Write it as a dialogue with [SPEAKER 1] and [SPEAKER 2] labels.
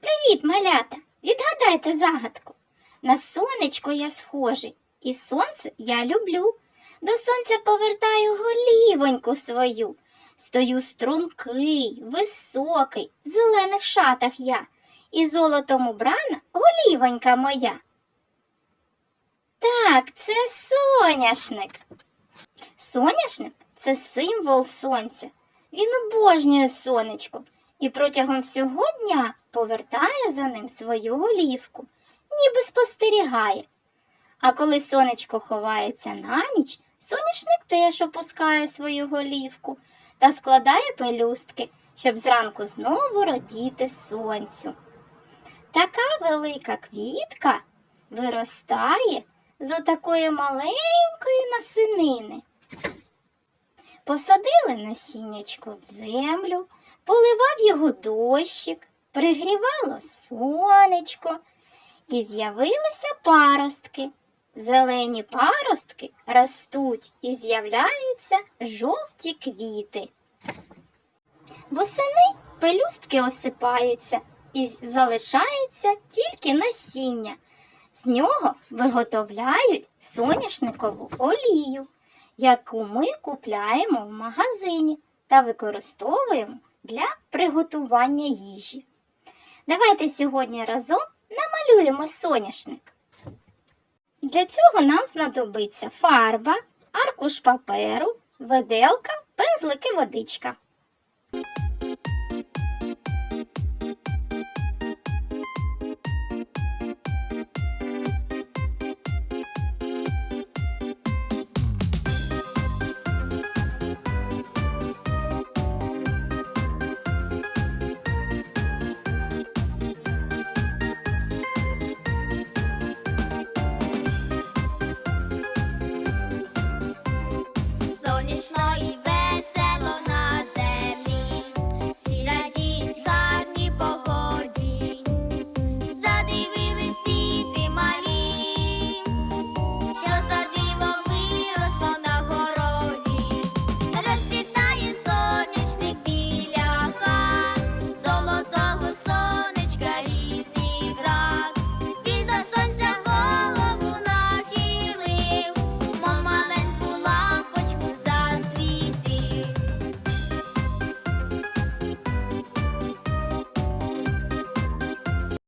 [SPEAKER 1] Привіт, малята! Відгадайте загадку. На сонечко я схожий, і сонце я люблю. До сонця повертаю голівоньку свою. Стою стрункий, високий, в зелених шатах я, і золотом убрана голівонька моя. Так, це соняшник. Соняшник це символ сонця. Він обожнює сонечко і протягом всього дня повертає за ним свою голівку, ніби спостерігає. А коли сонечко ховається на ніч, соняшник теж опускає свою голівку та складає пелюстки, щоб зранку знову радіти сонцю. Така велика квітка виростає з отакої маленької насинини. Посадили насіннячко в землю, поливав його дощик, пригрівало сонечко, і з'явилися паростки. Зелені паростки ростуть і з'являються жовті квіти. Восени пелюстки осипаються і залишається тільки насіння. З нього виготовляють соняшникову олію, яку ми купляємо в магазині та використовуємо для приготування їжі. Давайте сьогодні разом намалюємо соняшник. Для цього нам знадобиться фарба, аркуш паперу, виделка, пензлик і водичка.